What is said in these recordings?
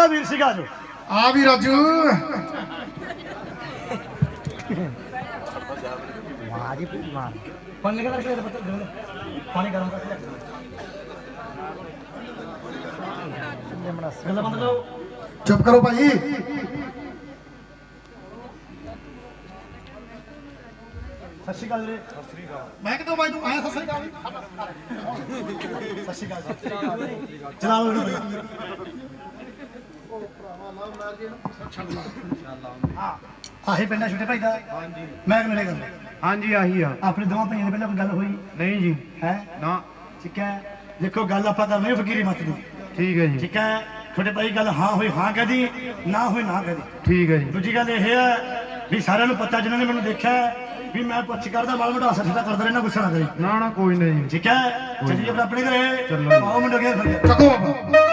ਕਿਹੜਾ ਵੀਰ ਸੀਗਾ ਜੋ। ਆ ਵੀ ਰਾਜੂ। ਵਾਹ ਜੀ ਮਾਰ। ਪਾਣੀ ਲਗਾ ਕੇ ਪਤਾ ਪਾਣੀ ਗਰਮ ਕਰਕੇ ਗੱਲਾਂ ਬੰਦ ਕਰੋ। ਚੁੱਪ ਕਰੋ ਭਾਈ ਸਤਿ ਸ਼੍ਰੀ ਅਕਾਲ ਵੀਰੇ। ਸਤਿ ਸ਼੍ਰੀ ਅਕਾਲ ਮੈਂ ਕਿਦੋਂ ਬਾਈ ਤੂੰ? ਆਇਆ ਸਤਿ ਸ੍ਰੀ ਅਕਾਲ। ਸਤਿ ਸ਼੍ਰੀ ਅਕਾਲ ਆਹੀ ਪਿੰਡਾ ਛੋਟੇ ਭਾਈ ਦਾ? ਹਾਂਜੀ। ਮੈਂ ਕਿਹਨੇ ਗੱਲ ਹਾਂਜੀ ਆਹੀ ਆ। ਆਪਣੇ ਦੋਵਾਂ ਭਾਈਆਂ ਦੇ ਪਹਿਲਾਂ ਕੋਈ ਗੱਲ ਹੋਈ? ਨਹੀਂ ਜੀ। ਹੈ? ਨਾ। ਠੀਕ ਹੈ। ਦੇਖੋ ਗੱਲ ਆਪਾਂ ਕਰਨੀ ਹੈ ਫਕੀਰੀ ਮਤ ਦੀ ਠੀਕ ਹੈ ਜੀ। ਠੀਕ ਹੈ। ਛੋਟੇ ਭਾਈ ਗੱਲ ਹਾਂ ਹੋਈ ਹਾਂ ਕਹਦੀ ਨਾ ਹੋਈ ਨਾ ਕਹਦੀ। ਠੀਕ ਹੈ ਜੀ। ਦੂਜੀ ਗੱਲ ਇਹ ਹੈ ਵੀ ਸਾਰਿਆਂ ਨੂੰ ਪਤਾ ਜਿਨ੍ਹਾਂ ਨੇ ਮੈਨੂੰ ਦੇਖਿਆ ਵੀ ਮੈਂ ਪੁੱਛ ਕਰਦਾ ਮਾਲ ਮੋਟਾ ਸਿੱਧਾ ਕਰਦਾ ਰਹਿਣਾ ਗੁੱਸਾ ਨਾ ਕਰੀ। ਨਾ ਨਾ ਕੋਈ ਨਹੀਂ। ਠੀਕ ਹੈ। ਚੱਲੀਏ ਆਪਣੇ ਘਰੇ। ਚਲੋ। ਆਓ ਮੁੰਡੇ ਫਿਰ। ਚੱਕੋ ਬਾਬਾ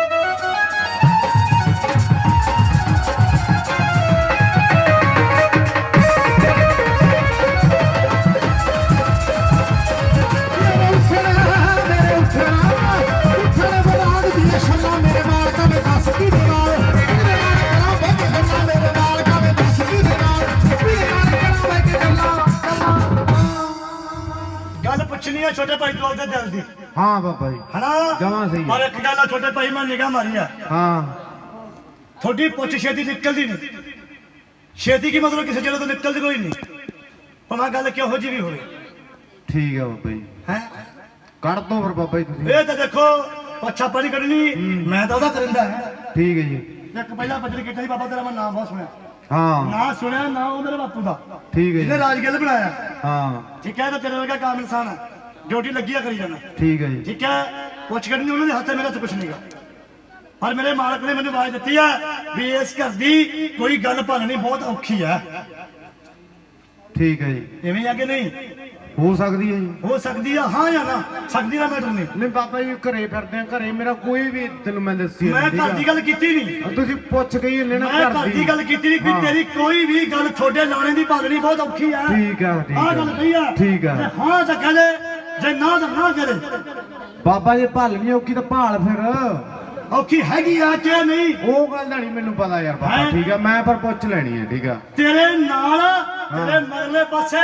ਛੋਟੇ ਭਾਈ ਤੋਂ ਉਹਦੇ ਦਿਲ ਦੀ ਹਾਂ ਬਾਬਾ ਜੀ। ਹਨਾ? ਜਮਾਂ ਸਹੀ ਹੈ। ਪਰ ਇੱਕ ਗੱਲ ਆ ਛੋਟੇ ਭਾਈ ਮੈਂ ਨਿਗਾਹ ਮਾਰੀ ਆ। ਹਾਂ। ਤੁਹਾਡੀ ਪੁੱਛ ਛੇਤੀ ਨਿਕਲਦੀ ਨਹੀਂ। ਛੇਤੀ ਕੀ ਮਤਲਬ ਕਿਸੇ ਜਗ੍ਹਾ ਤੋਂ ਨਿਕਲਦੀ ਕੋਈ ਨਹੀਂ। ਭਾਵੇਂ ਗੱਲ ਕਿਹੋ ਜਿਹੀ ਵੀ ਹੋਵੇ। ਠੀਕ ਹੈ ਬਾਬਾ ਜੀ। ਹੈ? ਕੱਢ ਦੋ ਫਿਰ ਬਾਬਾ ਜੀ ਤੁਸੀਂ। ਇਹ ਤਾਂ ਦੇਖੋ ਪੱਛਾ ਪਾਣੀ ਕੱਢਣੀ ਮੈਂ ਤਾਂ ਉਹਦਾ ਕਰਿੰਦਾ ਹੈ। ਠੀਕ ਹੈ ਜੀ। ਇੱਕ ਪਹਿਲਾਂ ਬੱਜਰ ਕੀਤਾ ਸੀ ਬਾਬਾ ਤੇਰਾ ਮੈਂ ਨਾਮ ਬਹੁਤ ਸੁਣਿਆ। ਹਾਂ। ਨਾ ਸੁਣਿਆ ਨਾ ਉਹ ਮੇਰੇ ਬਾਪੂ ਦਾ। ਠੀਕ ਹੈ ਜਿਹਨੇ ਜੀ। ਰਾਜਗਿੱਲ ਬਣਾਇਆ। ਹਾਂ। ਠੀਕ ਹੈ ਤਾਂ ਤੇਰੇ ਵਰਗਾ ਕਾਮ ਇਨਸਾਨ ਹੈ। ਡਿਊਟੀ ਲੱਗੀ ਆ ਕਰੀ ਜਾਣਾ। ਠੀਕ ਹੈ ਜੀ। ਠੀਕ ਹੈ? ਪੁੱਛ ਕੱਢਣੀ ਉਹਨਾਂ ਦੇ ਹੱਥੇ ਮੇਰੇ ਤੋਂ ਕੁਛ ਨਹੀਂਗਾ ਪਰ ਮੇਰੇ ਮਾਲਕ ਨੇ ਮੈਨੂੰ ਆਵਾਜ਼ ਦਿੱਤੀ ਹੈ ਵੀ ਇਸ ਘਰ ਦੀ ਕੋਈ ਗੱਲ ਭੰਨਣੀ ਬਹੁਤ ਔਖੀ ਹੈ ਠੀਕ ਹੈ ਜੀ। ਐਵੇਂ ਆ ਕਿ ਨਹੀਂ? ਹੋ ਸਕਦੀ ਹੈ ਜੀ। ਹੋ ਸਕਦੀ ਆ ਹਾਂ ਜਾਂ ਨਾ? ਸਕਦੀ ਦਾ ਮੈਟਰ ਨਹੀਂ। ਨਹੀਂ ਬਾਬਾ ਜੀ ਘਰੇ ਫਿਰਦੇ ਆ ਘਰੇ ਮੇਰਾ ਕੋਈ ਵੀ ਤੈਨੂੰ ਮੈਂ ਦੱਸੀ ਮੈਂ ਘਰ ਦੀ ਆ ਗੱਲ ਕੀਤੀ ਨਹੀਂ। ਆ, ਤੁਸੀਂ ਪੁੱਛ ਗਈ ਨੇ ਨਾ ਮੈਂ ਘਰ ਦੀ। ਗੱਲ ਕੀਤੀ ਨਹੀਂ ਵੀ ਹਾਂ। ਤੇਰੀ ਕੋਈ ਵੀ ਗੱਲ ਤੁਹਾਡੇ ਲਾਣੇ ਦੀ ਭਾਲਣੀ ਬਹੁਤ ਔਖੀ ਆ। ਠੀਕ ਆ ਠੀਕ ਆਹ ਗੱਲ ਕਹੀ ਆ। ਆ ਠੀਕ ਆ। ਹਾਂ ਤਾਂ ਕਹਦੇ ਜੇ ਨਾ ਤਾਂ ਨਾ ਕਰੇ। ਬਾਬਾ ਜੀ ਭਾਲਣੀ ਔਕੀ ਤਾਂ ਭਾਲ ਫਿਰ। ਔਖੀ ਹੈਗੀ ਆ ਕਿ ਨਹੀਂ? ਉਹ ਗੱਲ ਨਹੀਂ ਮੈਨੂੰ ਪਤਾ ਯਾਰ ਬਾਬਾ ਹੈਂ? ਠੀਕ ਆ ਮੈਂ ਪਰ ਪੁੱਛ ਲੈਣੀ ਹੈ ਠੀਕ ਆ। ਤੇਰੇ ਨਾਲ ਤੇਰੇ ਮਰਲੇ ਪਾਸੇ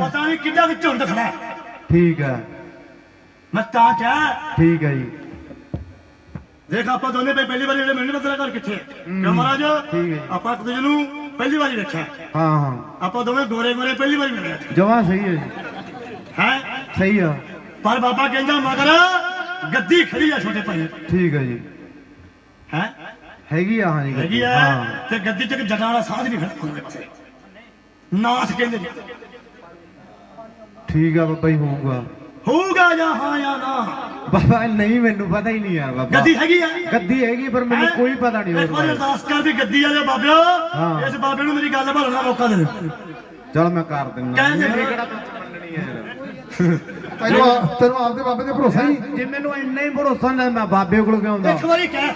ਪਤਾ ਨਹੀਂ ਕਿੱਡਾ ਕਿ ਝੁੰਡ ਖੜਾ ਹੈ। ਠੀਕ ਆ। ਮੈਂ ਤਾਂ ਕਿਹਾ ਠੀਕ ਹੈ ਜੀ। ਦੇਖ ਆਪਾਂ ਦੋਨੇ ਭਾਈ ਪਹਿਲੀ ਵਾਰੀ ਜਿਹੜੇ ਪਤਾ ਤੇਰਾ ਘਰ ਕਿੱਥੇ? ਹੈ। ਕਿਉਂ ਮਹਾਰਾਜ? ਠੀਕ ਹੈ। ਆਪਾਂ ਇੱਕ ਦੂਜੇ ਨੂੰ ਪਹਿਲੀ ਵਾਰੀ ਵੇਖਿਆ। ਹਾਂ ਹਾਂ। ਆਪਾਂ ਦੋਵੇਂ ਗੋਰੇ ਗੋਰੇ ਪਹਿਲੀ ਵਾਰੀ ਮਿਲੇ। ਜਮਾ ਸਹੀ ਹੈ ਜੀ। ਹੈ? ਸਹੀ ਆ। ਪਰ ਬਾਬਾ ਕਹਿੰਦਾ ਮਗਰ ਗੱਦੀ ਖੜੀ ਆ ਛੋਟੇ ਭਾਈ। ਠੀਕ ਹੈ ਜੀ। ਹੈ? ਹੈਗੀ ਆ ਹਾਂ ਜੀ ਹੈਗੀ ਆ ਹਾਂ। ਤੇ ਗੱਦੀ ਚ ਜਟਾਂ ਵਾਲਾ ਸਾਧ ਨਹੀਂ ਖੜਾ ਹੁੰਦਾ ਇੱਥੇ। ਨਾਥ ਕਹਿੰਦੇ। ਠੀਕ ਆ ਬਾਬਾ ਜੀ ਹੋਊਗਾ। ਹੋਊਗਾ ਜਾਂ ਹਾਂ ਜਾਂ ਨਾ? ਬਾਬਾ ਨਹੀਂ ਮੈਨੂੰ ਪਤਾ ਹੀ ਨਹੀਂ ਯਾਰ ਬਾਬਾ। ਗੱਦੀ ਹੈਗੀ ਆ? ਗੱਦੀ ਹੈਗੀ ਪਰ ਮੈਨੂੰ ਹੈਂ? ਕੋਈ ਪਤਾ ਨਹੀਂ ਵਾਰੀ ਬਾਰੇ ਅਰਦਾਸ ਕਰ ਵੀ ਗੱਦੀ ਵਾਲੇ ਬਾਬਿਓ ਹਾਂ। ਇਸ ਬਾਬੇ ਨੂੰ ਮੇਰੀ ਗੱਲ ਭਰਨਾ ਮੌਕਾ ਦੇ ਦੇ। ਚਲ ਮੈਂ ਕਰ ਦਿੰਦਾ। ਕਹਿੰਦੇ ਮੇਰੀ ਨੇ। ਕਿਹੜਾ ਮੰਨਣੀ ਹੈ ਯਾਰ ਤੈਨੂੰ ਆ- ਤੈਨੂੰ ਆਪਦੇ ਬਾਬੇ ਤੇ ਭਰੋਸਾ ਨਹੀਂ? ਜੇ ਮੈਨੂੰ ਇੰਨਾ ਹੀ ਭਰੋਸਾ ਨਾ ਮੈਂ ਬਾਬੇ ਕੋਲ ਕਿਉਂ ਆਉਂਦਾ ਇੱਕ ਵਾਰੀ ਕਹਿ।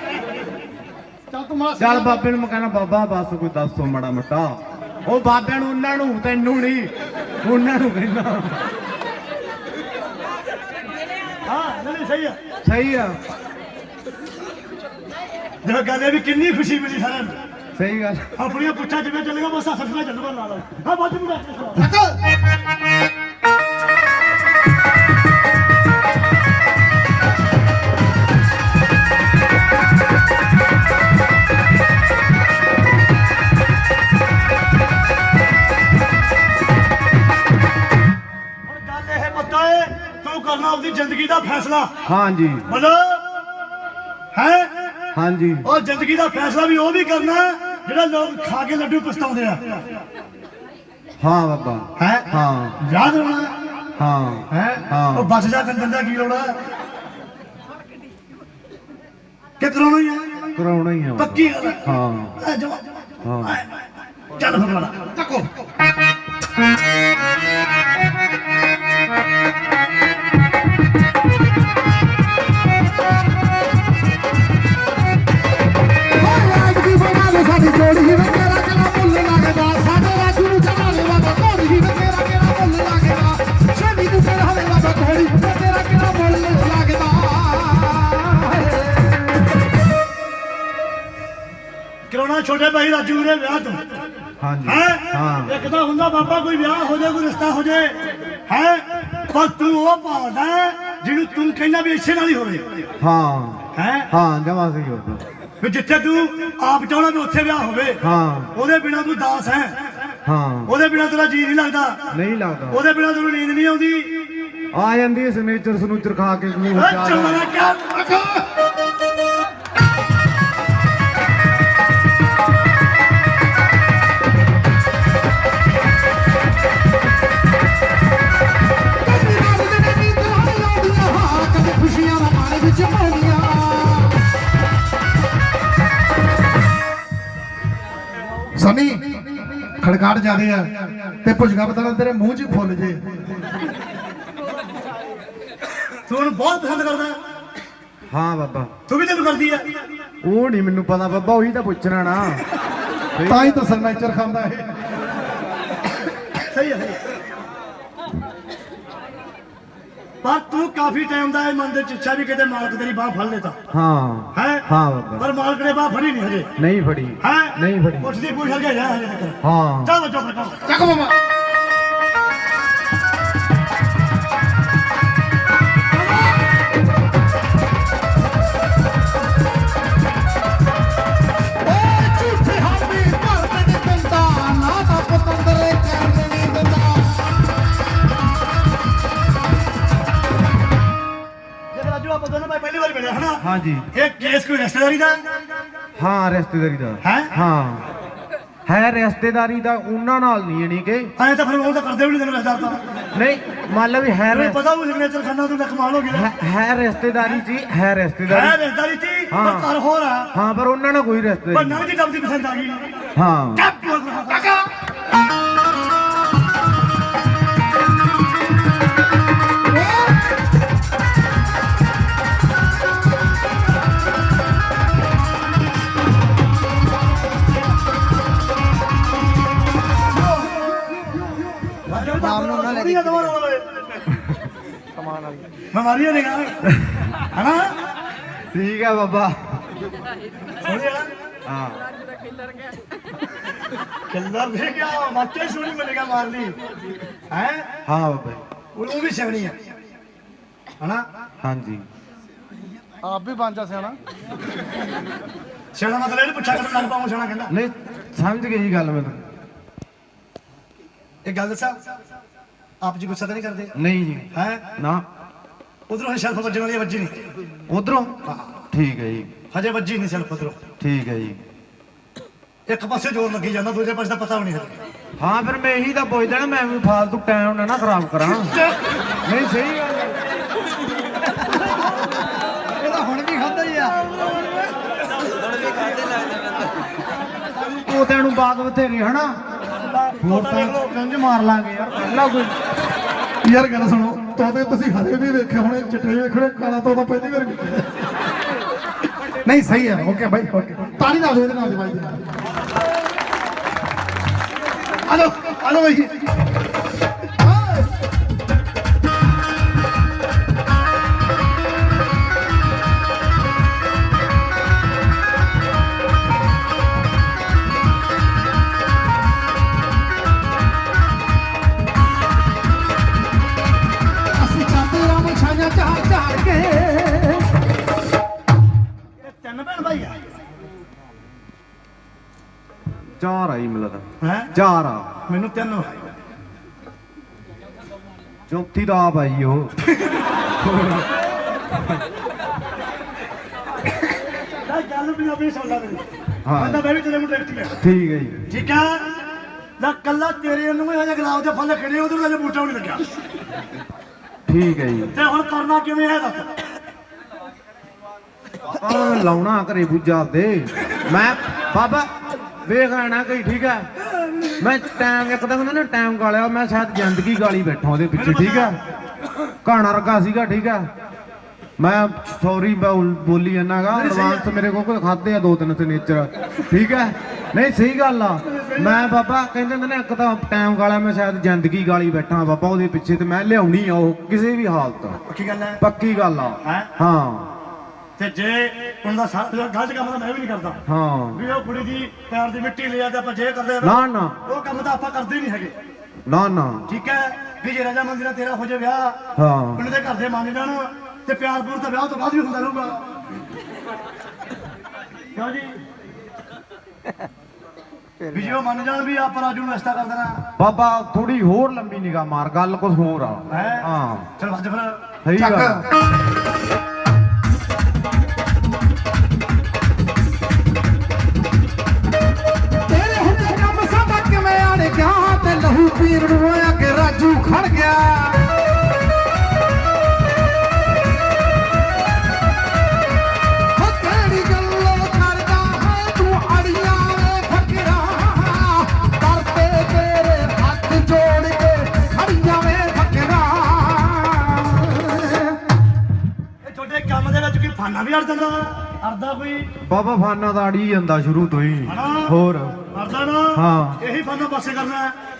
ਚੱਲ ਤੂੰ ਮਾਸ ਚੱਲ ਬਾਬੇ ਨੂੰ ਮੈਂ ਕਹਿੰਦਾ ਬਾਬਾ ਬਸ ਕੋਈ ਦੱਸੋ ਮੜਾ ਮਟਾ। ਉਹ ਬਾਬਿਆਂ ਨੂੰ ਉਹਨਾਂ ਨੂੰ ਤੈਨੂੰ ਨਹੀਂ। ਉਹਨਾਂ ਨੂੰ ਕਹਿੰਦਾ। ਹਾਂ ਨਹੀਂ ਨਹੀਂ, ਸਹੀ ਆ। ਸਹੀ ਆ। ਦੇਖੋ ਗੱਲ ਇਹ ਵੀ ਕਿੰਨੀ ਖੁਸ਼ੀ ਮਿਲੀ ਸਾਰਿਆਂ ਨੂੰ। ਸਹੀ ਗੱਲ। ਆਪਣੀਆਂ ਪੁੱਛਾਂ ਜਿਵੇਂ ਚੱਲੇਗਾ ਬਸ ਨਾਲ ਚੱਲੂਗਾ ਨਾਲ। ਹਾਂ ਬਾਜੂ ਨੂੰ ਰੱਖ ਆਪਣੀ ਜ਼ਿੰਦਗੀ ਦਾ ਫੈਸਲਾ। ਹਾਂਜੀ। ਬੋਲੋ ਹੈ? ਹਾਂਜੀ। ਉਹ ਜ਼ਿੰਦਗੀ ਦਾ ਫੈਸਲਾ ਵੀ ਉਹ ਵੀ ਕਰਨਾ ਜਿਹੜਾ ਲੋਕ ਖਾ ਕੇ ਲੱਡੂ ਪਛਤਾਉਂਦੇ ਆ। ਹਾਂ ਬਾਬਾ। ਹੈ? ਹਾਂ। ਯਾਦ ਰੱਖਣਾ ਹਾਂ? ਹੈ। ਹਾਂ। ਉਹ ਬਚ ਜਾ ਕੰਦਨ ਦਾ ਕੀ ਲੋੜਾ ਕਿ ਕਰਾਉਣਾ ਹੀ ਹੈ? ਕਰਾਉਣਾ ਹੀ ਆ ਬਾਬਾ। ਪੱਕੀ ਗੱਲ ਹੈ। ਹਾਂ। ਐ ਹਾਂ। ਚੱਲ ਫਿਰ ਬੜਾ ਚੱਕੋ। ਵੀਰੇ ਵਿਆਹ ਤੋਂ। ਹਾਂਜੀ। ਹੈ? ਹਾਂ। ਇੱਕ ਤਾਂ ਹੁੰਦਾ ਬਾਬਾ ਕੋਈ ਵਿਆਹ ਹੋ ਜਾਏ ਕੋਈ ਰਿਸ਼ਤਾ ਹੋ ਜਾਏ। ਹੈ? ਪਰ ਤੂੰ ਉਹ ਭਾਲਦਾ ਹੈ ਜਿਹਨੂੰ ਤੂੰ ਕਹਿੰਦਾ ਵੀ ਇਸੇ ਨਾਲ ਹੀ ਹੋਵੇ। ਹਾਂ। ਹੈ? ਹਾਂ ਜਮਾ ਸਹੀ ਹੋ ਵੀ ਜਿੱਥੇ ਤੂੰ ਆਪ ਚਾਹਣਾ ਵੀ ਉੱਥੇ ਵਿਆਹ ਹੋਵੇ ਹਾਂ। ਉਹਦੇ ਬਿਨਾ ਤੂੰ ਦਾਸ ਹੈ। ਹਾਂ। ਉਹਦੇ ਬਿਨਾ ਤੇਰਾ ਜੀ ਨਹੀਂ ਲੱਗਦਾ। ਨਹੀਂ ਲੱਗਦਾ। ਉਹਦੇ ਬਿਨਾ ਤੈਨੂੰ ਨੀਂਦ ਨਹੀਂ ਆਉਂਦੀ। ਆ ਜਾਂਦੀ ਸਨੇਚਰ ਸਨੂਚਰ ਖਾ ਕੇ ਮੂੰਹ ਚਾਹ ਕਰ ਸਨੀ ਖੜਕਾਟ ਜਾਦੇ ਆ ਤੇ ਪੁੱਛਗਾ ਪਤਾ ਤੇਰੇ ਮੂੰਹ 'ਚ ਹੀ ਫੁੱਲ ਜੇ। ਤੂੰ ਉਹਨੂੰ ਬਹੁਤ ਪਸੰਦ ਕਰਦਾ। ਹੈ। ਹਾਂ ਬਾਬਾ। ਤੂੰ ਵੀ ਤੈਨੂੰ ਕਰਦੀ ਹੈ ਉਹ ਨਹੀਂ ਮੈਨੂੰ ਪਤਾ ਬਾਬਾ ਉਹੀ ਤਾਂ ਪੁੱਛਣਾ ਨਾ। ਤਾਂ ਹੀ ਤਾਂ ਸਰਨੇਚਰ ਖਾਂਦਾ ਇਹ। ਸਹੀ ਹੈ ਸਹੀ ਹੈ। ਪਰ ਤੂੰ ਕਾਫੀ ਟਾਈਮ ਦਾ ਇਹ ਮਨ ਦੇ ਚਿੱਛਾ ਵੀ ਕਿਤੇ ਮਾਲਕ ਤੇਰੀ ਬਾਹ ਫੜ ਲੇਤਾ ਹਾਂ। ਹੈ? ਹਾਂ ਬਾਬਾ। ਪਰ ਮਾਲਕ ਨੇ ਬਾਹ ਫੜੀ ਨਹੀਂ ਹਜੇ। ਨਹੀਂ ਫੜੀ। ਹੈ? ਨਹੀਂ ਫੜੀ। ਪੁੱਛਦੀ ਪੁੱਛ ਕੇ ਜਾ ਹਜੇ ਤੱਕ। ਹਾਂ। ਚੱਲ ਕਰ ਚੱਕ ਮਾਮਾ। ਜੇ ਰਾਜੂ ਆਪਾਂ ਦੋਨੋਂ ਭਾਈ ਪਹਿਲੀ ਵਾਰੀ ਮਿਲੇ ਹਨਾ? ਹਾਂਜੀ। ਇਹ ਕੇਸ ਕੋਈ ਰਿਸ਼ਤੇਦਾਰੀ ਦਾ? ਹਾਂ ਰਿਸ਼ਤੇਦਾਰੀ ਦਾ। ਹੈਂ? ਹਾਂ। ਹੈ ਰਿਸ਼ਤੇਦਾਰੀ ਦਾ ਉਹਨਾਂ ਨਾਲ ਨਹੀਂ ਯਾਨੀ ਕਿ। ਐਂ ਤਾਂ ਫਿਰ ਉਹ ਤਾਂ ਕਰਦੇ ਵੀ ਨਹੀਂ ਤੈਨੂੰ ਰਿਸ਼ਤੇਦਾਰ ਤਾਂ। ਨਹੀਂ ਮੰਨ ਲਾ ਵੀ ਹੈ ਤੈਨੂੰ ਪਤਾ ਉਹ ਸਿਗਨੇਚਰ ਖਾਨਾ ਤੂੰ ਤਾਂ ਕਮਾਲ ਹੋ ਗਿਆ। ਹੈ- ਹੈ ਰਿਸ਼ਤੇਦਾਰੀ ਜੀ ਹੈ ਹੈ ਰਿਸ਼ਤੇਦਾਰੀ ਰਿਸ਼ਤੇਦਾਰੀ ਤੀ ਹਾਂ। ਪਰ ਘਰ ਹੋ ਰਹਾ ਹਾਂ ਪਰ ਉਹਨਾਂ ਨਾਲ ਕੋਈ ਰਿਸ਼ਤੇਦਾਰੀ ਬੰਨਾ ਦੀ ਡੱਬ ਦੀ ਪਸੰਦ ਆ ਗਈ। ਹਾਂ। ਕਾਕਾ! ਮਾਰੀ ਨਹੀਂ ਗਾ ਹਨਾ? ਠੀਕ ਹੈ ਬਾਬਾ। ਸੋਹਣੀ ਆ। ਹਾਂ। ਕਿੰਨਾ ਵੀ ਗਿਆ ਵਾਕੇ ਸੋਹਣੀ ਮਿਲੇਗਾ ਮਾਰ ਲਈ। ਹੈ? ਹਾਂ ਬਾਬਾ। ਜੀ। ਉਹ ਵੀ ਸਿਆਣੀ ਹੈ ਹਨਾ? ਹਾਂਜੀ। ਆਪ ਵੀ ਜਾ ਸਿਆਣਾ। ਸਿਆਣਾ ਮਤਲਬ ਇਹ ਨੀ ਪੁੱਛਿਆ ਕਰ ਲੱਗ ਪਾਉਂ ਸਿਆਣਾ ਕਹਿੰਦਾ। ਨਹੀਂ ਸਮਝ ਗਈ ਗੱਲ ਮੈਂ ਤਾਂ। ਇਹ ਗੱਲ ਦੱਸਾਂ? ਆਪ ਜੀ ਗੁੱਸਾ ਤਾਂ ਨਹੀਂ ਕਰਦੇ? ਨਹੀਂ ਜੀ। ਹੈ? ਨਾ। ਉਧਰੋਂ ਸ਼ੈਲਫ ਵੱਜਣ ਵਾਲੀ ਵੱਜੀ ਨਹੀਂ। ਉਧਰੋਂ? ਠੀਕ ਹੈ ਜੀ। ਹਜੇ ਵੱਜੀ ਨਹੀਂ ਸ਼ੈਲਫ ਉਧਰੋਂ। ਠੀਕ ਹੈ ਜੀ। ਇੱਕ ਪਾਸੇ ਜ਼ੋਰ ਲੱਗੀ ਜਾਂਦਾ ਦੂਜੇ ਪਾਸੇ ਦਾ ਪਤਾ ਵੀ ਨਹੀਂ ਹਾਂ ਫਿਰ ਮੈਂ ਇਹੀ ਤਾਂ ਪੁੱਛਦਾ ਨਾ ਮੈਂ ਵੀ ਫਾਲਤੂ ਟਾਈਮ ਨਾ ਨਾ ਖਰਾਬ ਕਰਾਂ। ਨਹੀਂ ਸਹੀ ਗੱਲ ਹੈ। ਇਹ ਤਾਂ ਹੁਣ ਵੀ ਖਾਂਦਾ ਹੀ ਆ। ਤੋਤਿਆਂ ਨੂੰ। ਬਾਗ ਬਥੇਰੇ ਹਨਾ ਹੋਰ ਤਾਂ ਕੰਜ ਮਾਰ ਲਾਂਗੇ ਯਾਰ ਪਹਿਲਾਂ ਕੋਈ। ਯਾਰ ਗੱਲ ਸੁਣੋ। ਤੋਤੇ ਤੁਸੀਂ ਹਰੇ ਵੀ ਵੇਖੇ ਹੋਣੇ, ਚਿੱਟੇ ਵੇਖਣੇ ਕਾਲਾ ਤੋਤਾ ਪਹਿਲੀ ਵਾਰ ਵੇਖਿਆ। ਨਹੀਂ, ਸਹੀ ਹੈ ਓਕੇ ਬਾਈ ਓਕੇ ਤਾੜੀ ਨਾਲ ਦੇ ਇਹਦੇ ਨਾਲ ਦੇ ਦੇ। ਹਲੋ ਹਲੋ ਬਾਈ 4 ਮੈਨੂੰ ਤਿੰਨ ਚੌਥੀ ਦਾ ਆਪ ਉਹ। ਦਾ ਗੱਲ ਪੰਜਾਬੀ ਸੁਣ ਲੈ ਮੇਰੀ। ਹਾਂ। ਬੰਦਾ ਮੈਂ ਵੀ ਤੇਰੇ ਨੂੰ ਡਾਇਰੈਕਟ ਲਿਆ ਠੀਕ ਹੈ ਜੀ। ਠੀਕ ਆ? ਨਾ ਕੱਲਾ ਤੇਰੇ ਨੂੰ ਹੀ ਹਜੇ ਗੁਲਾਬ ਦੇ ਫੁੱਲ ਖਿੜੇ ਉਧਰ ਹਜੇ ਬੂਟਾ ਨਹੀਂ ਲੱਗਿਆ। ਠੀਕ ਹੈ ਜੀ। ਤੇ ਹੁਣ ਕਰਨਾ ਕਿਵੇਂ ਹੈ ਦੱਸ? ਬਾਬਾ ਲਾਉਣਾ ਘਰੇ ਬੁੱਝਾ ਤੇ ਮੈਂ ਬਾਬਾ ਵੇਖ ਆਣਾ ਕਈ ਠੀਕ ਹੈ ਮੈਂ ਟਾਈਮ ਇੱਕ ਤਾਂ ਹੁੰਦਾ ਨਾ ਟਾਈਮ ਗਾਲਿਆ ਮੈਂ ਸ਼ਾਇਦ ਜ਼ਿੰਦਗੀ ਗਾਲੀ ਬੈਠਾ ਉਹਦੇ ਪਿੱਛੇ ਠੀਕ ਹੈ। ਕਹਾਣਾ ਰਗਾ ਸੀਗਾ ਠੀਕ ਹੈ ਮੈਂ ਸੌਰੀ ਬੋਲੀ ਜਾਂਦਾਗਾ ਐਡਵਾਂਸ ਮੇਰੇ ਕੋਲ ਖਾਦੇ ਆ ਦੋ ਤਿੰਨ ਸਿਗਨੇਚਰ ਠੀਕ ਹੈ ਨਹੀਂ ਸਹੀ ਗੱਲ ਆ। ਮੈਂ ਬਾਬਾ ਕਹਿੰਦੇ ਹੁੰਦੇ ਨੇ ਇੱਕ ਤਾਂ ਟਾਈਮ ਗਾਲਿਆ ਮੈਂ ਸ਼ਾਇਦ ਜ਼ਿੰਦਗੀ ਗਾਲੀ ਬੈਠਾ ਬਾਬਾ ਉਹਦੇ ਪਿੱਛੇ ਤੇ ਮੈਂ ਲਿਆਉਣੀ ਆ ਉਹ ਕਿਸੇ ਵੀ ਹਾਲਤ। ਪੱਕੀ ਗੱਲ ਹੈ? ਪੱਕੀ ਗੱਲ ਆ। ਹੈਂ? ਤੇ ਜੇ ਉਹਨਾਂ ਦਾ ਸਾ- ਗਲਤ ਕੰਮ ਤਾਂ ਮੈਂ ਵੀ ਨਹੀਂ ਕਰਦਾ। ਹਾਂ। ਵੀ ਉਹ ਕੁੜੀ ਦੀ ਪੈਰ ਦੀ ਮਿੱਟੀ ਲੈ ਜਾਂਦੇ ਆਪਾਂ ਜੇ ਕਰਦੇ ਆ ਨਾ ਨਾ। ਉਹ ਕੰਮ ਤਾਂ ਆਪਾਂ ਕਰਦੇ ਨਹੀਂ ਹੈਗੇ। ਨਾ ਨਾ। ਠੀਕ ਹੈ? ਵੀ ਜੇ ਰਾਜਾ ਮੰਦਿਰਾ ਤੇਰਾ ਹੋ ਜੇ ਵਿਆਹ ਹਾਂ। ਉਹਨਾਂ ਦੇ ਘਰ ਦੇ ਮੰਨ ਜਾਣ ਤੇ ਪਿਆਰ ਪੂਰ ਤਾਂ ਵਿਆਹ ਤੋਂ ਬਾਅਦ ਵੀ ਹੁੰਦਾ ਰਹੂਗਾ। ਕਿਉਂ ਜੀ? ਵੀ ਜੇ ਉਹ ਮੰਨ ਜਾਣ ਵੀ ਆਪਾਂ ਰਾਜੂ ਨੂੰ ਰਿਸ਼ਤਾ ਕਰ ਦੇਣਾ। ਬਾਬਾ ਥੋੜੀ ਹੋਰ ਲੰਬੀ ਨਿਗਾਹ ਮਾਰ ਗੱਲ ਕੁਝ ਹੋਰ ਆ। ਹੈ? ਹਾਂ। ਚਲ ਵੱਜ ਫਿਰ। ਸਹੀ ਗੱਲ ਵਿੱਚ ਕੋਈ ਫਾਨਾ ਵੀ ਅੜ ਜਾਂਦਾ? ਅੜਦਾ ਕੋਈ? ਬਾਬਾ ਫਾਨਾ ਦਾ ਅੜੀ ਜਾਂਦਾ ਸ਼ੁਰੂ ਤੋਂ ਹੀ? ਹੋਰ? ਅੜਦਾ ਨਾ? ਹਾਂ। ਇਹੀ ਫਾਨਾ ਪਾਸੇ ਕਰਨਾ ਹੈ।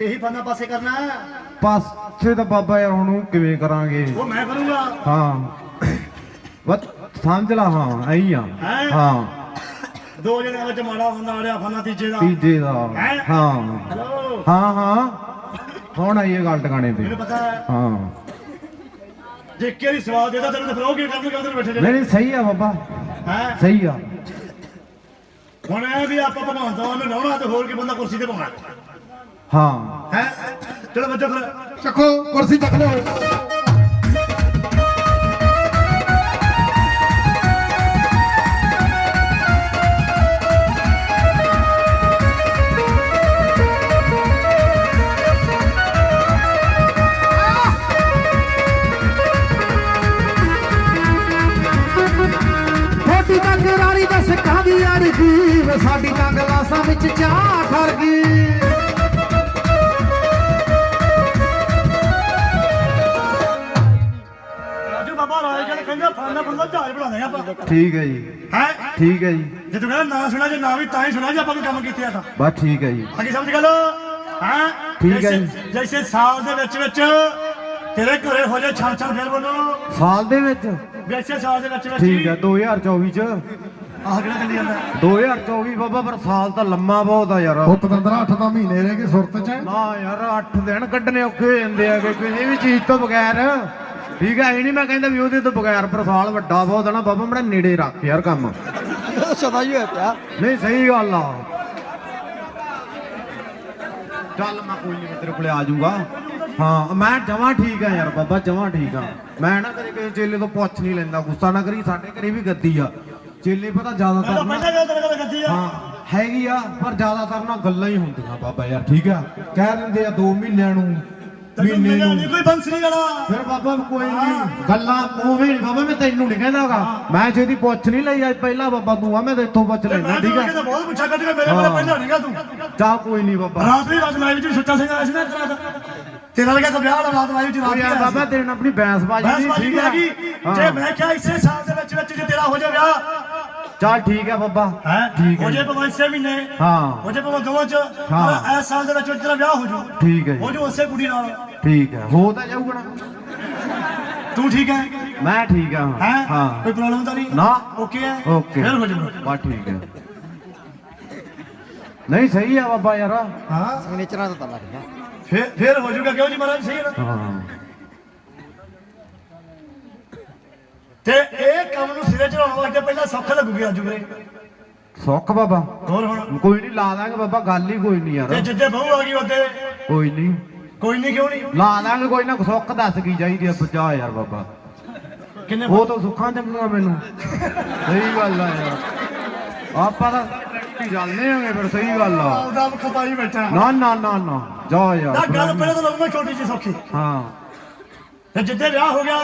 ਇਹੀ ਫਾਨਾ ਪਾਸੇ ਕਰਨਾ। ਪਾਸੇ ਤਾਂ ਬਾਬਾ ਯਾਰ ਹੁਣ ਉਹ ਕਿਵੇਂ ਕਰਾਂਗੇ? ਉਹ ਮੈਂ ਕਰੂੰਗਾ। ਹਾਂ। ਬਸ ਸਮਝ ਲਾ ਹਾਂ ਐਂ ਆ। ਹੈਂ? ਦੋ ਜਣਿਆਂ ਵਿੱਚ ਮਾੜਾ ਹੁੰਦਾ ਅੜਿਆ ਫਾਨਾ ਤੀਜੇ ਦਾ। ਤੀਜੇ ਦਾ। ਹੈਂ? ਹਾਂ। ਹਾਂ ਹੁਣ ਆਈ ਇਹ ਗੱਲ ਟਿਕਾਣੇ ਤੇ। ਮੈਨੂੰ ਪਤਾ ਹੈ। ਜੇ ਕੇ ਦੀ ਸਵਾਲ ਦੇਦਾ ਤੈਨੂੰ ਤਾਂ ਫਿਰ ਉਹ ਕੀ ਕਰਦੇ ਕਰਦੇ ਬੈਠੇ ਨਹੀਂ ਜਿਹੜੇ। ਨਹੀਂ ਸਹੀ ਆ ਬਾਬਾ। ਹੈ? ਸਹੀ ਆ। ਹੁਣ ਇਹ ਵੀ ਆਪਾਂ ਭਗਵਾਨ ਦਾ ਨੂੰ ਲਾਉਣਾ ਤੇ ਹੋਰ ਕੀ ਬੰਦਾ ਕੁਰਸੀ ਤੇ ਪਾਉਣਾ। ਹਾਂ। ਹੈ? ਚਲੋ ਬੱਚੋ ਫਿਰ। ਚੱਕੋ ਕੁਰਸੀ ਚੱਕ ਲਓ। ਥੋੜੀ ਟੰਗ ਰਾਣੀ ਦਾ ਸਿੱਕਾ ਦੀ ਅੜ ਗਈ ਵੇ ਸਾਡੀ ਲਾਸਾਂ ਵਿੱਚ ਚਾਹ ਠਰ ਗਈ। ਜਹਾਜ਼ ਬਣਾ ਆਪਾਂ। ਠੀਕ ਹੈ ਜੀ। ਹੈ? ਠੀਕ ਹੈ ਜੀ। ਜੇ ਤੂੰ ਕਹਿੰਦਾ ਨਾ ਸੁਣਾ ਜੇ ਨਾ ਵੀ ਤਾਂ ਹੀ ਸੁਣਾ ਜੇ ਆਪਾਂ ਕੋਈ ਕੰਮ ਕੀਤੇ ਆ ਤਾਂ। ਬਸ ਠੀਕ ਹੈ ਜੀ। ਅੱਗੇ ਸਮਝ ਗੱਲ ਹਾਂ? ਠੀਕ ਹੈ ਜੀ। ਜੈਸੇ ਸਾਲ ਦੇ ਵਿੱਚ ਵਿੱਚ ਤੇਰੇ ਘਰੇ ਹੋ ਜਾ ਛਾਂ ਛਾਂ ਫੇਰ ਬੋਲੋ। ਸਾਲ ਦੇ ਵਿੱਚ? ਵੈਸੇ ਸਾਲ ਦੇ ਵਿੱਚ ਵਿੱਚ ਠੀਕ ਹੈ 2024 ਚ। ਆਹ ਕਿਹੜਾ ਚੱਲੀ ਜਾਂਦਾ? 2024 ਬਾਬਾ ਪਰ ਸਾਲ ਤਾਂ ਲੰਮਾ ਬਹੁਤ ਆ ਯਾਰ। ਉਹ ਪਤੰਦਰਾ 8 ਦਾ ਮਹੀਨੇ ਰਹਿ ਗਏ ਸੁਰਤ ਚ। ਨਾ ਯਾਰ 8 ਦਿਨ ਕੱਢਣੇ ਔਖੇ ਹੋ ਜਾਂਦੇ ਆ ਕਿ ਕਿਸੇ ਵੀ ਚੀਜ਼ ਤੋਂ ਬਗੈਰ ਠੀਕ ਹੈ ਇਹ ਨਹੀਂ ਮੈਂ ਕਹਿੰਦਾ ਵੀ ਉਹਦੇ ਤੋਂ ਬਗੈਰ ਪਰ ਸਾਲ ਵੱਡਾ ਬਹੁਤ ਆ ਨਾ ਬਾਬਾ ਮੇਰਾ ਨੇੜੇ ਰੱਖ ਯਾਰ ਕੰਮ। ਸਦਾ ਹੀ ਹੋਇਆ ਪਿਆ। ਨਹੀਂ ਸਹੀ ਗੱਲ ਆ। ਚੱਲ ਮੈਂ ਕੋਈ ਨਹੀਂ ਤੇਰੇ ਕੋਲੇ ਆ ਜਾਊਗਾ। ਹਾਂ ਮੈਂ ਜਮਾਂ ਠੀਕ ਆ ਯਾਰ ਬਾਬਾ ਜਮਾਂ ਠੀਕ ਆ। ਮੈਂ ਨਾ ਕਦੇ ਕਿਸੇ ਚੇਲੇ ਤੋਂ ਪੁੱਛ ਨਹੀਂ ਲੈਂਦਾ ਗੁੱਸਾ ਨਾ ਕਰੀ ਸਾਡੇ ਘਰੇ ਵੀ ਗੱਦੀ ਆ। ਚੇਲੇ ਪਤਾ ਜ਼ਿਆਦਾਤਰ ਨਾ ਪਹਿਲਾਂ ਗੱਲ ਤੇਰੇ ਕੋਲ ਗੱਦੀ ਆ। ਹਾਂ ਹੈਗੀ ਆ ਪਰ ਜ਼ਿਆਦਾਤਰ ਨਾ ਗੱਲਾਂ ਹੀ ਹੁੰਦੀਆਂ ਬਾਬਾ ਯਾਰ ਠੀਕ ਆ? ਕਹਿ ਦਿੰਦੇ ਆ 2 ਮਹੀਨਿਆਂ ਨੂੰ ਮਹੀਨੇ ਨੂੰ ਨਹੀਂ ਕੋਈ ਬੰਸਰੀ ਵਾਲਾ। ਫਿਰ ਬਾਬਾ ਕੋਈ ਨਹੀਂ ਗੱਲਾਂ ਉਵੇਂ ਨਹੀਂ ਬਾਬਾ ਮੈਂ ਤੈਨੂੰ ਨਹੀਂ ਕਹਿੰਦਾਗਾ। ਮੈਂ ਜਿਹਦੀ ਪੁੱਛ ਨਹੀਂ ਲਈ ਅੱਜ ਪਹਿਲਾਂ ਬਾਬਾ ਤੂੰ ਆ ਮੈਂ ਤੇ ਇੱਥੋਂ ਪੁੱਛ ਲੈਣਾ ਠੀਕ ਆ ਕਿਤੇ ਬਹੁਤ ਪੁੱਛਾ ਕੱਢ ਕੇ ਮੇਰੇ ਕੋਲ ਹਾਂ। ਪਹਿਲਾਂ ਨਹੀਂਗਾ ਤੂੰ। ਚਾ ਕੋਈ ਨਹੀਂ ਬਾਬਾ। ਰਾਤ ਵੀ ਰਾਤ ਲਾਈਵ ਚ ਸੁੱਚਾ ਸਿੰਘ ਆਇਆ ਸੀ ਨਾ ਰਾਤ। ਤੇਰਾ ਲਗਾ ਤਾਂ ਵਿਆਹ ਵਾਲਾ ਰਾਤ ਲਾਈਵ ਚ ਰਾਤ ਯਾਰ ਬਾਬਾ। ਤੇਰੇ ਨਾਲ ਆਪਣੀ ਬੈਂਸ ਬਾਜੀ ਠੀਕ ਆ। ਜੇ ਮੈਂ ਕਿਹਾ ਇਸੇ ਸਾਲ ਦੇ ਵਿੱਚ ਵਿੱਚ ਜੇ ਤੇਰਾ ਹੋ ਜਾ ਵਿਆਹ ਚੱਲ ਠੀਕ ਹੈ ਬਾਬਾ। ਹੈ? ਠੀਕ ਹੋ ਹੈ ਜੇ। ਭਾਵੇਂ ਇਸੇ ਮਹੀਨੇ ਹਾਂ। ਹੋ ਜੇ ਭਾਵੇਂ ਦੋਵਾਂ ਚ ਹਾਂ। ਇਸ ਸਾਲ ਦੇ ਵਿੱਚ ਤੇਰਾ ਵਿਆਹ ਹੋ ਜੂ ਠੀਕ ਹੈ ਹੋ ਜੂ ਉਸੇ ਕੁੜੀ ਨਾਲ। ਠੀਕ ਹੈ ਹੋ ਤਾਂ ਜਾਊਗਾ ਨਾ। ਤੂੰ ਠੀਕ ਹੈ ਮੈਂ ਠੀਕ ਆ। ਹੈ? ਹਾਂ। ਕੋਈ ਪ੍ਰੋਬਲਮ ਤਾਂ ਨਹੀਂ? ਨਾ। ਓਕੇ ਹੈ ਓਕੇ ਫਿਰ ਹੋ ਜੂ ਬਸ ਠੀਕ ਹੈ ਨਹੀਂ ਸਹੀ ਆ ਬਾਬਾ ਯਾਰ। ਹਾਂ। ਸਿਗਨੇਚਰਾਂ ਦਾ ਤਾਂ ਲੱਗ ਗਿਆ ਫਿਰ ਫਿਰ ਹੋ ਜੂਗਾ ਕਿਉਂ ਜੀ ਮਹਾਰਾਜ ਸਹੀ ਹੈ ਨਾ? ਹਾਂ। ਤੇ ਇਹ ਕੰਮ ਨੂੰ ਸਿਰੇ ਚੜਾਉਣ ਵਾਸਤੇ ਪਹਿਲਾਂ ਸੌਖਾ ਲੱਗੂਗੀ ਅੱਜ ਵੀਰੇ ਸੁੱਖ ਬਾਬਾ। ਹੋਰ ਹੁਣ? ਕੋਈ ਨਹੀਂ ਲਾ ਦਾਂਗੇ ਬਾਬਾ। ਗੱਲ ਹੀ ਕੋਈ ਨਹੀਂ ਤੇ ਯਾਰ ਜਿੱਦੇ ਬਹੂ ਆ ਗਈ ਉਹਦੇ ਕੋਈ ਨਹੀਂ। ਕੋਈ ਨਹੀਂ ਕਿਉਂ ਨਹੀਂ ਲਾ ਦਾਂਗੇ ਕੋਈ ਨਾ ਸੁੱਖ ਦੱਸ ਕੀ ਚਾਹੀਦੀ ਆ ਬਚਾ ਯਾਰ ਬਾਬਾ। ਕਿੰਨੇ ਉਹ ਤਾਂ ਸੁੱਖਾਂ ਚੰਗੀਆਂ ਮੈਨੂੰ। ਸਹੀ ਗੱਲ ਆ ਯਾਰ। ਆਪਾਂ ਤਾਂ ਟਰੈਕਟਰ ਚੱਲਦੇ ਆਂਗੇ ਫਿਰ ਸਹੀ ਗੱਲ ਆ। ਉਹਦਾ ਖਪਾਈ ਬੈਠਾ। ਨਾ ਨਾ ਨਾ ਨਾ ਜਾ ਨਾ ਯਾਰ ਗੱਲ ਪਹਿਲਾਂ ਤਾਂ ਲੱਗੂਗਾ ਛੋਟੀ ਜਿਹੀ ਸੌਖੀ। ਹਾਂ। ਤੇ ਜਿੱਦੇ ਵਿਆਹ ਹੋ ਗਿਆ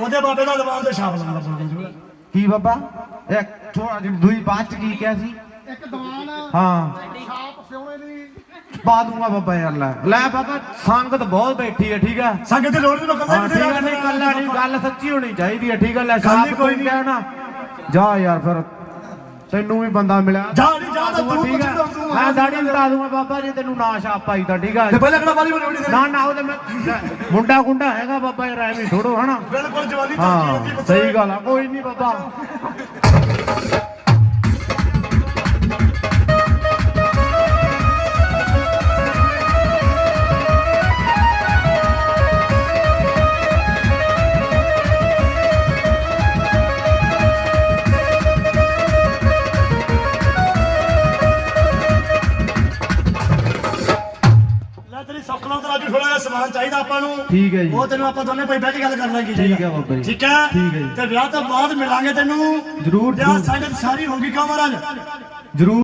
ਉਹਦੇ ਬਾਬੇ ਦਾ ਦਬਾਅ ਤੇ ਛਾਪ ਲਾਉਣਾ ਪਊਗਾ ਕੀ ਬਾਬਾ? ਇੱਕ ਥੋੜਾ ਜਿਹੀ ਦੂਈ ਬਾਤ ਚ ਕੀ ਕਿਹਾ ਸੀ? ਇੱਕ ਦੀਵਾਨ ਹਾਂ। ਪਾ ਦੂੰਗਾ ਬਾਬਾ ਯਾਰ ਲੈ। ਲੈ ਬਾਬਾ ਸੰਗਤ ਬਹੁਤ ਬੈਠੀ ਹੈ ਠੀਕ ਹੈ ਸੰਗਤ ਦੇ ਲੋੜ ਨਹੀਂ ਲੋਕਾਂ ਹਾਂ ਠੀਕ ਹੈ ਨਹੀਂ ਕੱਲਾ ਨਹੀਂ ਗੱਲ ਸੱਚੀ ਹੋਣੀ ਚਾਹੀਦੀ ਹੈ ਠੀਕ ਹੈ ਲੈ ਗੱਲ ਹੀ ਕੋਈ ਕੋਈ ਨਹੀਂ। ਕਹਿਣਾ ਜਾ ਯਾਰ ਫਿਰ ਤੈਨੂੰ ਵੀ ਬੰਦਾ ਮਿਲਿਆ। ਜਾ ਨਹੀਂ ਜਾ ਤਾਂ ਤੂੰ ਠੀਕ ਹੈ। ਮੈਂ ਦਾੜੀ ਬਤਾ ਦੂੰਗਾ ਬਾਬਾ ਜੀ ਤੈਨੂੰ ਨਾ ਛਾਪ ਪਾਈ ਤਾਂ ਠੀਕ ਹੈ ਤੇ ਪਹਿਲਾਂ ਕਿਹੜਾ ਵਾਲੀ ਬਣੀ ਨਾ ਨਾ ਉਹ ਤੇ ਮੈਂ ਮੁੰਡਾ ਗੁੰਡਾ ਹੈਗਾ ਬਾਬਾ ਯਾਰ ਐਵੇਂ ਥੋੜੋ ਹਨਾ? ਬਿਲਕੁਲ ਜਵਾਨੀ ਹਾਂ ਸਹੀ ਗੱਲ ਆ ਕੋਈ ਨਹੀਂ ਬਾਬਾ। ਠੀਕ ਹੈ ਜੀ ਉਹ ਤੈਨੂੰ ਆਪਾਂ ਦੋਨੇ ਭਾਈ ਬਹਿ ਕੇ ਗੱਲ ਕਰ ਲਾਂਗੇ ਠੀਕ ਹੈ ਬਾਬਾ ਜੀ। ਠੀਕ ਹੈ ਠੀਕ ਹੈ ਜੀ। ਤੇ ਵਿਆਹ ਤੋਂ ਬਾਅਦ ਮਿਲਾਂਗੇ ਤੈਨੂੰ ਜ਼ਰੂਰ, ਵਿਆਹ। ਸੰਗਤ ਸਾਰੀ ਹੋਊਗੀ ਕਿਉਂ ਮਹਾਰਾਜ ਜ਼ਰੂਰ